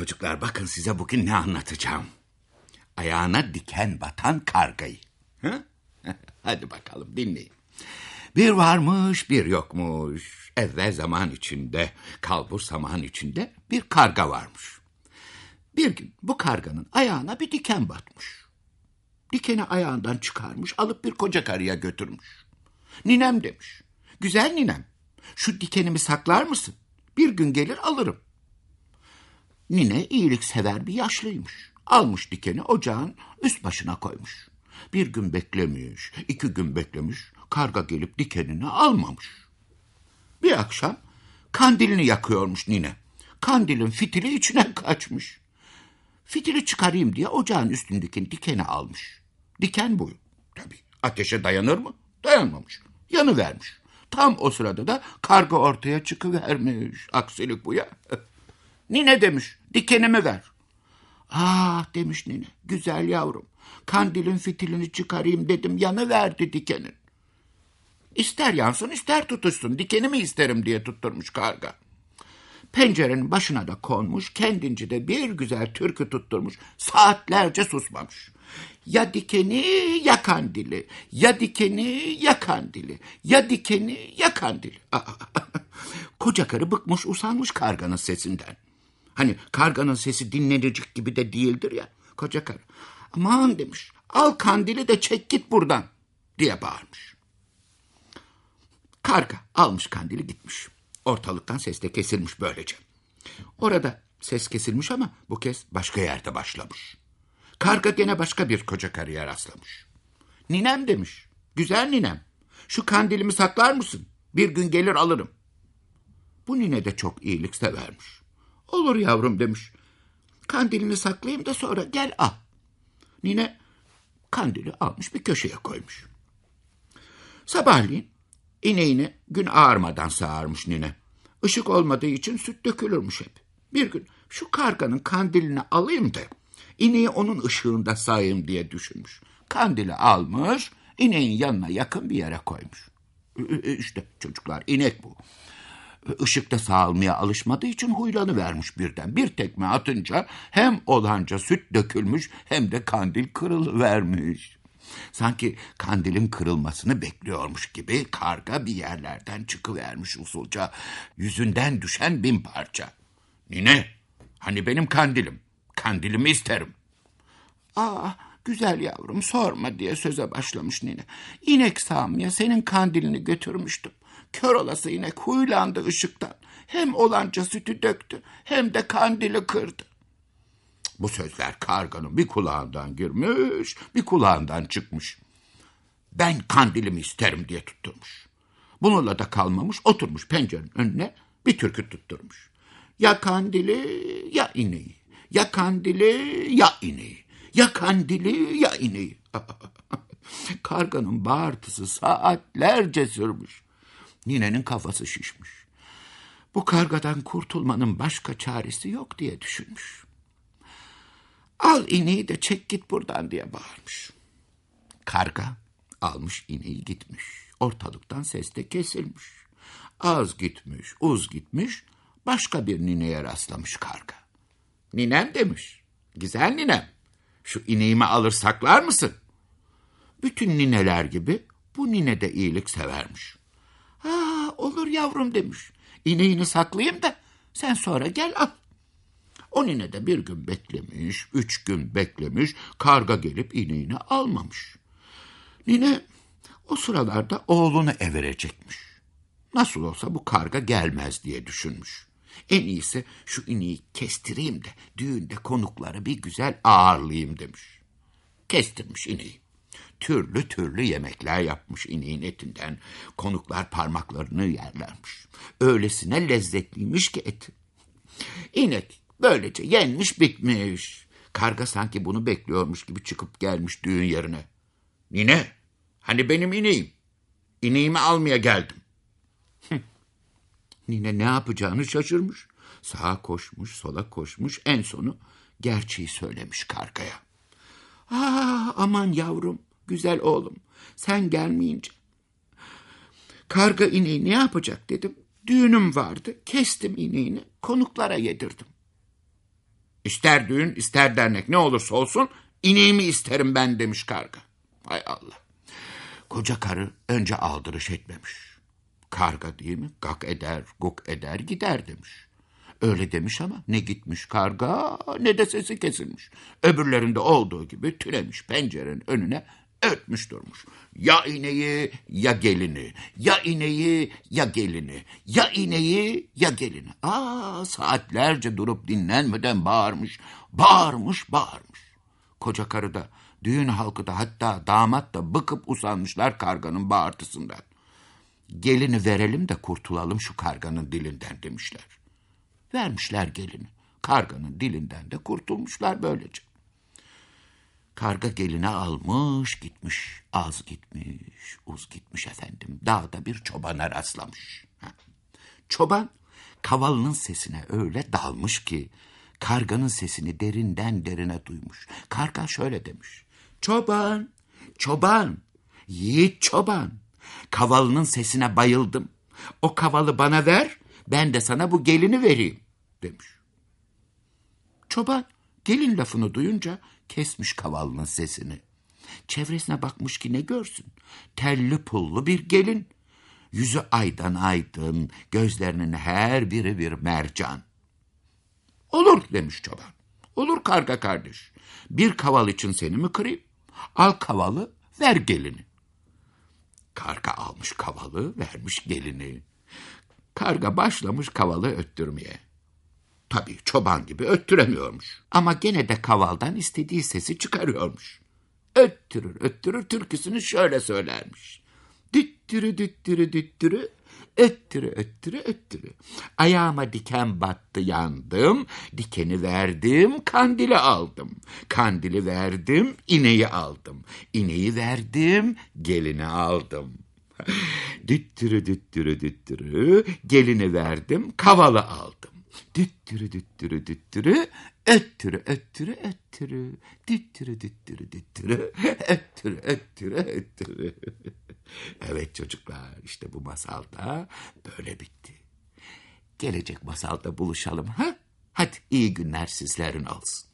Çocuklar bakın size bugün ne anlatacağım. Ayağına diken batan kargayı. Hı? Hadi bakalım dinleyin. Bir varmış bir yokmuş. Evvel zaman içinde, kalbur zaman içinde bir karga varmış. Bir gün bu karganın ayağına bir diken batmış. Dikeni ayağından çıkarmış, alıp bir koca karıya götürmüş. Ninem demiş, güzel ninem, şu dikenimi saklar mısın? Bir gün gelir alırım. Nine iyilik sever bir yaşlıymış. Almış dikeni ocağın üst başına koymuş. Bir gün beklemiş, iki gün beklemiş, karga gelip dikenini almamış. Bir akşam kandilini yakıyormuş nine. Kandilin fitili içine kaçmış. Fitili çıkarayım diye ocağın üstündeki dikeni almış. Diken bu. Tabii ateşe dayanır mı? Dayanmamış. Yanıvermiş. Tam o sırada da karga ortaya çıkıvermiş. Aksilik bu ya. Nine demiş, dikenimi ver. Ah demiş nine, güzel yavrum. Kandilin fitilini çıkarayım dedim, yanıverdi dikenin. İster yansın ister tutuşsun, dikenimi isterim diye tutturmuş karga. Pencerenin başına da konmuş, kendince de bir güzel türkü tutturmuş, saatlerce susmamış. Ya dikeni ya kandili, ya dikeni ya kandili, ya dikeni ya kandili. Koca karı bıkmış usanmış karganın sesinden. Hani karganın sesi dinlenecek gibi de değildir ya. Koca karı aman demiş al kandili de çek git buradan diye bağırmış. Karga almış kandili gitmiş. Ortalıktan ses de kesilmiş böylece. Orada ses kesilmiş ama bu kez başka yerde başlamış. Karga gene başka bir koca karıya rastlamış. Ninem demiş. Güzel ninem. Şu kandilimi saklar mısın? Bir gün gelir alırım. Bu nine de çok iyilik severmiş. Olur yavrum demiş. Kandilini saklayayım da sonra gel al. Nine kandili almış bir köşeye koymuş. Sabahleyin ineğini gün ağarmadan sağarmış nine. Işık olmadığı için süt dökülürmüş hep. Bir gün şu karganın kandilini alayım da ineği onun ışığında sağayım diye düşünmüş. Kandili almış, ineğin yanına yakın bir yere koymuş. İşte çocuklar inek bu. Işıkta sağalmaya alışmadığı için huylanı vermiş birden. Bir tekme atınca hem olanca süt dökülmüş hem de kandil kırılıvermiş. Sanki kandilin kırılmasını bekliyormuş gibi karga bir yerlerden çıkıvermiş usulca. Yüzünden düşen bin parça. Nine, hani benim kandilim? Kandilimi isterim. Aa, güzel yavrum sorma diye söze başlamış nine. İnek sağmaya senin kandilini götürmüştüm. Kör olası inek huylandı ışıktan. Hem olanca sütü döktü hem de kandili kırdı. Bu sözler karganın bir kulağından girmiş, bir kulağından çıkmış. Ben kandilimi isterim diye tutturmuş. Bununla da kalmamış, oturmuş pencerenin önüne bir türkü tutturmuş. Ya kandili ya ineği, ya kandili ya ineği, ya kandili ya ineği. Karganın bağırtısı saatlerce sürmüş. Ninenin kafası şişmiş. Bu kargadan kurtulmanın başka çaresi yok diye düşünmüş. Al ineği de çek git buradan diye bağırmış. Karga almış ineği gitmiş. Ortalıktan ses de kesilmiş. Az gitmiş, uz gitmiş, başka bir nineye rastlamış karga. Ninem demiş, güzel ninem, şu ineğimi alır saklar mısın? Bütün nineler gibi bu nine de iyilik severmiş. Olur yavrum demiş. İneğini saklayayım da sen sonra gel al. O nine de bir gün beklemiş, üç gün beklemiş, karga gelip ineğini almamış. Nine o sıralarda oğlunu everecekmiş. Nasıl olsa bu karga gelmez diye düşünmüş. En iyisi şu ineği kestireyim de düğünde konukları bir güzel ağırlayayım demiş. Kestirmiş ineği. Türlü türlü yemekler yapmış ineğin etinden. Konuklar parmaklarını yerlermiş. Öylesine lezzetliymiş ki eti. İnek böylece yenmiş bitmiş. Karga sanki bunu bekliyormuş gibi çıkıp gelmiş düğün yerine. Nine, hani benim ineğim? İneğimi almaya geldim. Nine ne yapacağını şaşırmış. Sağa koşmuş, sola koşmuş. En sonu gerçeği söylemiş kargaya. Aa, aman yavrum, güzel oğlum. Sen gelmeyince. Karga ineği ne yapacak dedim. Düğünüm vardı. Kestim ineğini. Konuklara yedirdim. İster düğün ister dernek ne olursa olsun ineğimi isterim ben demiş karga. Hay Allah. Koca karı önce aldırış etmemiş. Karga değil mi? Gak eder, guk eder gider demiş. Öyle demiş ama ne gitmiş karga ne de sesi kesilmiş. Öbürlerinde olduğu gibi türemiş pencerenin önüne ötmüş durmuş. Ya ineği ya gelini, ya ineği ya gelini, ya ineği ya gelini. Aa saatlerce durup dinlenmeden bağırmış, bağırmış, bağırmış. Koca karı da, düğün halkı da hatta damat da bıkıp usanmışlar karganın bağırtısından. Gelini verelim de kurtulalım şu karganın dilinden demişler. Vermişler gelini. Karganın dilinden de kurtulmuşlar böylece. Karga gelini almış gitmiş. Az gitmiş, uz gitmiş efendim. Dağda bir çobana rastlamış. Çoban kavalının sesine öyle dalmış ki karganın sesini derinden derine duymuş. Karga şöyle demiş. Çoban, çoban, yiğit çoban. Kavalının sesine bayıldım. O kavalı bana ver, ben de sana bu gelini vereyim demiş. Çoban gelin lafını duyunca kesmiş kavalının sesini. Çevresine bakmış ki ne görsün. Telli pullu bir gelin. Yüzü aydan aydın, gözlerinin her biri bir mercan. Olur demiş çoban. Olur karga kardeş. Bir kaval için seni mi kırayım? Al kavalı, ver gelini. Karga almış kavalı, vermiş gelini. Karga başlamış kavalı öttürmeye. Tabii çoban gibi öttüremiyormuş. Ama gene de kavaldan istediği sesi çıkarıyormuş. Öttürür öttürür türküsünü şöyle söylermiş. Düttürü düttürü düttürü, öttürü öttürü öttürü. Ayağıma diken battı yandım, dikeni verdim, kandili aldım. Kandili verdim, ineği aldım. İneği verdim, gelini aldım. Düttürü düttürü düttürü, gelini verdim, kavalı aldım. Düttürü düttürü düttürü, öttürü öttürü öttürü, düttürü düttürü düttürü, öttürü öttürü öttürü. Evet çocuklar işte bu masal da böyle bitti. Gelecek masalda buluşalım ha? Hadi iyi günler sizlerin olsun.